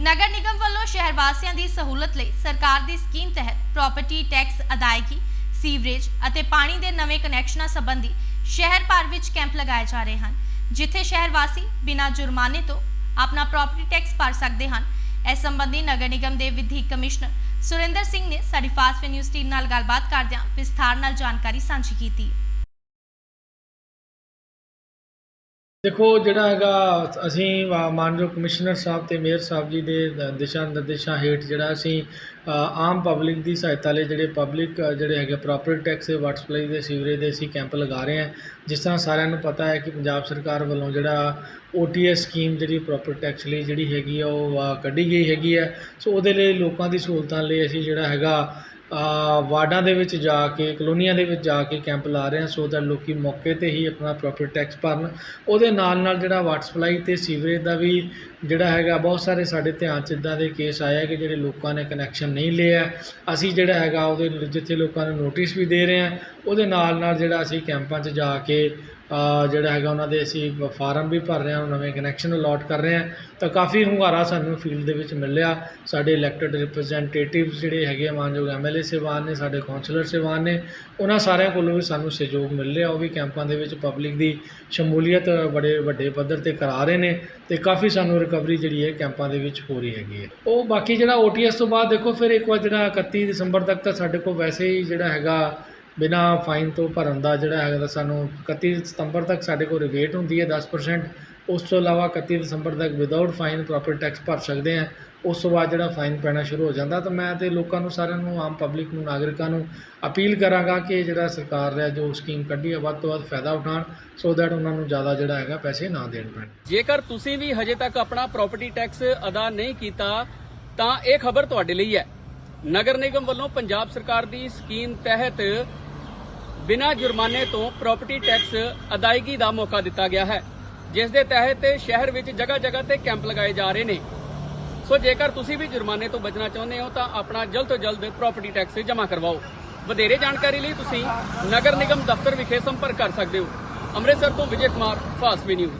ਨਗਰ ਨਿਗਮ ਵੱਲੋਂ ਸ਼ਹਿਰ ਵਾਸੀਆਂ ਦੀ ਸਹੂਲਤ ਲਈ ਸਰਕਾਰ ਦੀ ਸਕੀਮ ਤਹਿਤ ਪ੍ਰਾਪਰਟੀ ਟੈਕਸ ਅਦਾਇਗੀ ਸੀਵਰੇਜ ਅਤੇ ਪਾਣੀ ਦੇ ਨਵੇਂ ਕਨੈਕਸ਼ਨਾਂ ਸੰਬੰਧੀ ਸ਼ਹਿਰ ਭਰ ਵਿੱਚ ਕੈਂਪ ਲਗਾਏ ਜਾ ਰਹੇ ਹਨ, ਜਿੱਥੇ ਸ਼ਹਿਰ ਵਾਸੀ ਬਿਨਾਂ ਜੁਰਮਾਨੇ ਤੋਂ ਆਪਣਾ ਪ੍ਰਾਪਰਟੀ ਟੈਕਸ ਭਰ ਸਕਦੇ ਹਨ। ਇਸ ਸੰਬੰਧੀ ਨਗਰ ਨਿਗਮ ਦੇ ਵਿਧੀ ਕਮਿਸ਼ਨਰ ਸੁਰਿੰਦਰ ਸਿੰਘ ਨੇ ਸਾਡੀ ਫਾਸਟ ਨਿਊਜ਼ ਟੀਮ ਨਾਲ ਗੱਲਬਾਤ ਕਰਦਿਆਂ ਵਿਸਥਾਰ ਨਾਲ ਜਾਣਕਾਰੀ ਸਾਂਝੀ ਕੀਤੀ। ਦੇਖੋ ਜਿਹੜਾ ਹੈਗਾ ਅਸੀਂ ਮਾਨਯੋਗ ਕਮਿਸ਼ਨਰ ਸਾਹਿਬ ਤੇ ਮੇਅਰ ਸਾਹਿਬ ਜੀ ਦੇ ਦਿਸ਼ਾ ਨਿਰਦੇਸ਼ਾਂ ਹੇਠ ਜਿਹੜਾ ਅਸੀਂ ਆਮ ਪਬਲਿਕ ਦੀ ਸਹਾਇਤਾ ਲਈ ਜਿਹੜੇ ਪਬਲਿਕ ਜਿਹੜੇ ਹੈਗੇ ਪ੍ਰੋਪਰਟੀ ਟੈਕਸ ਦੇ ਵਾਟਰ ਸਪਲਾਈ ਦੇ ਸੀਵਰੇਜ ਦੇ ਅਸੀਂ ਕੈਂਪ ਲਗਾ ਰਹੇ ਹਾਂ। ਜਿਸ ਤਰ੍ਹਾਂ ਸਾਰਿਆਂ ਨੂੰ ਪਤਾ ਹੈ ਕਿ ਪੰਜਾਬ ਸਰਕਾਰ ਵੱਲੋਂ ਜਿਹੜਾ ਓਟੀਐਸ ਸਕੀਮ ਜਿਹੜੀ ਪ੍ਰੋਪਰਟੀ ਟੈਕਸ ਲਈ ਜਿਹੜੀ ਹੈਗੀ ਆ ਉਹ ਆ, ਕੱਢੀ ਗਈ ਹੈਗੀ ਹੈ। ਸੋ ਉਹਦੇ ਲਈ ਲੋਕਾਂ ਦੀ ਸਹੂਲਤਾਂ ਲਈ ਅਸੀਂ ਜਿਹੜਾ ਹੈਗਾ ਵਾਰਡਾਂ ਦੇ ਵਿੱਚ ਜਾ ਕੇ, ਕਲੋਨੀਆਂ ਦੇ ਵਿੱਚ ਜਾ ਕੇ ਕੈਂਪ ਲਾ ਰਹੇ ਹਾਂ ਸੋ ਦੈਟ ਲੋਕ ਮੌਕੇ ਤੇ ਹੀ ਆਪਣਾ ਪ੍ਰੋਪਰਟੀ ਟੈਕਸ ਭਰਨ। ਉਹਦੇ ਨਾਲ ਨਾਲ ਜਿਹੜਾ ਵਾਟਰ ਸਪਲਾਈ ਅਤੇ ਸੀਵਰੇਜ ਦਾ ਵੀ ਜਿਹੜਾ ਹੈਗਾ, ਬਹੁਤ ਸਾਰੇ ਸਾਡੇ ਧਿਆਨ 'ਚ ਇੱਦਾਂ ਦੇ ਕੇਸ ਆਏ ਕਿ ਜਿਹੜੇ ਲੋਕਾਂ ਨੇ ਕਨੈਕਸ਼ਨ ਨਹੀਂ ਲਿਆ। ਅਸੀਂ ਜਿਹੜਾ ਹੈਗਾ, ਉਹਦੇ ਜਿੱਥੇ ਲੋਕਾਂ ਨੂੰ ਨੋਟਿਸ ਵੀ ਦੇ ਰਹੇ ਹਾਂ, ਉਹਦੇ ਨਾਲ ਨਾਲ ਜਿਹੜਾ ਅਸੀਂ ਕੈਂਪਾਂ 'ਚ ਜਾ ਕੇ ਜਿਹੜਾ ਹੈਗਾ ਉਹਨਾਂ ਦੇ ਅਸੀਂ ਫਾਰਮ ਵੀ ਭਰ ਰਹੇ ਹਾਂ, ਨਵੇਂ ਕਨੈਕਸ਼ਨ ਅਲੋਟ ਕਰ ਰਹੇ ਹਾਂ। ਤਾਂ ਕਾਫੀ ਹੁੰਗਾਰਾ ਸਾਨੂੰ ਫੀਲਡ ਦੇ ਵਿੱਚ ਮਿਲਿਆ ਸਾਡੇ ਇਲੈਕਟਿਡ ਰਿਪਰੈਜ਼ੈਂਟੇਟਿਵਸ ਜਿਹੜੇ ਹੈਗੇ ਆ, ਮਾਨਯੋਗ ਐਮਐਲਏ ਸੇਵਾਨ ਨੇ, ਸਾਡੇ ਕਾਉਂਸਲਰ ਸੇਵਾਨ ਨੇ, ਉਹਨਾਂ ਸਾਰਿਆਂ ਕੋਲੋਂ ਵੀ ਸਾਨੂੰ ਸਹਿਯੋਗ ਮਿਲ ਰਿਹਾ। ਉਹ ਵੀ ਕੈਂਪਾਂ ਦੇ ਵਿੱਚ ਪਬਲਿਕ ਦੀ ਸ਼ਮੂਲੀਅਤ ਬੜੇ ਵੱਡੇ ਪੱਧਰ ਤੇ ਕਰਾ ਰਹੇ ਨੇ ਤੇ ਕਾਫੀ ਸਾਨੂੰ ਰਿਕਵਰੀ ਜਿਹੜੀ ਹੈ ਕੈਂਪਾਂ ਦੇ ਵਿੱਚ ਹੋ ਰਹੀ ਹੈਗੀ ਹੈ। ਉਹ ਬਾਕੀ ਜਿਹੜਾ ਓਟੀਐਸ ਤੋਂ ਬਾਅਦ ਦੇਖੋ, ਫਿਰ ਇੱਕ ਵਾਰ ਜਿਹੜਾ 31 ਦਸੰਬਰ ਤੱਕ ਤਾਂ ਸਾਡੇ ਕੋਲ ਵੈਸੇ ਹੀ ਜਿਹੜਾ ਹੈਗਾ ਬਿਨਾਂ ਫਾਈਨ ਤੋਂ ਭਰਨ ਦਾ ਜਿਹੜਾ ਹੈਗਾ ਤਾਂ ਸਾਨੂੰ 31 ਸਤੰਬਰ ਤੱਕ ਸਾਡੇ ਕੋਲ ਰਿਬੇਟ ਹੁੰਦੀ ਹੈ 10% ਉਸ ਤੋਂ ਇਲਾਵਾ 31 ਦਸੰਬਰ ਤੱਕ ਵਿਦਆਊਟ ਫਾਈਨ ਪ੍ਰੋਪਰਟੀ ਟੈਕਸ ਭਰ ਸਕਦੇ ਆ ਉਸ ਤੋਂ ਬਾਅਦ ਜਿਹੜਾ ਫਾਈਨ ਪੈਣਾ ਸ਼ੁਰੂ ਹੋ ਜਾਂਦਾ ਤਾਂ ਮੈਂ ਤੇ ਲੋਕਾਂ ਨੂੰ ਸਾਰਿਆਂ ਨੂੰ, ਆਮ ਪਬਲਿਕ ਨੂੰ, ਨਾਗਰਿਕਾਂ ਨੂੰ ਅਪੀਲ ਕਰਾਂਗਾ ਕਿ ਜਿਹੜਾ ਸਰਕਾਰ ਨੇ ਜੋ ਸਕੀਮ ਕੱਢੀ ਹੈ, ਵੱਧ ਤੋਂ ਵੱਧ ਫਾਇਦਾ ਉਠਾਉਣ ਸੋ ਦੈਟ ਉਹਨਾਂ ਨੂੰ ਜ਼ਿਆਦਾ ਜਿਹੜਾ ਹੈਗਾ ਪੈਸੇ ਨਾ ਦੇਣ ਪੈਣ। ਜੇਕਰ ਤੁਸੀਂ ਵੀ ਹਜੇ ਤੱਕ ਆਪਣਾ ਪ੍ਰਾਪਰਟੀ ਟੈਕਸ ਅਦਾ ਨਹੀਂ ਕੀਤਾ, ਤਾਂ ਇਹ ਖਬਰ ਤੁਹਾਡੇ ਲਈ ਹੈ। ਨਗਰ ਨਿਗਮ ਵੱਲੋਂ ਪੰਜਾਬ ਸਰਕਾਰ ਦੀ ਸਕੀਮ ਤਹਿਤ ਬਿਨਾਂ ਜੁਰਮਾਨੇ ਤੋਂ ਪ੍ਰਾਪਰਟੀ ਟੈਕਸ ਅਦਾਇਗੀ ਦਾ ਮੌਕਾ ਦਿੱਤਾ ਗਿਆ ਹੈ, ਜਿਸ ਦੇ ਤਹਿਤ ਸ਼ਹਿਰ ਵਿੱਚ ਜਗ੍ਹਾ ਜਗ੍ਹਾ ਤੇ ਕੈਂਪ ਲਗਾਏ ਜਾ ਰਹੇ ਨੇ। ਸੋ ਜੇਕਰ ਤੁਸੀਂ ਵੀ ਜੁਰਮਾਨੇ ਤੋਂ ਬਚਣਾ ਚਾਹੁੰਦੇ ਹੋ, ਤਾਂ ਆਪਣਾ ਜਲਦ ਤੋਂ ਜਲਦ ਪ੍ਰਾਪਰਟੀ ਟੈਕਸ ਜਮ੍ਹਾਂ ਕਰਵਾਓ। ਵਧੇਰੇ ਜਾਣਕਾਰੀ ਲਈ ਤੁਸੀਂ ਨਗਰ ਨਿਗਮ ਦਫ਼ਤਰ ਵਿਖੇ ਸੰਪਰਕ ਕਰ ਸਕਦੇ ਹੋ। ਅੰਮ੍ਰਿਤਸਰ ਤੋਂ Vijay Kumar fast V news.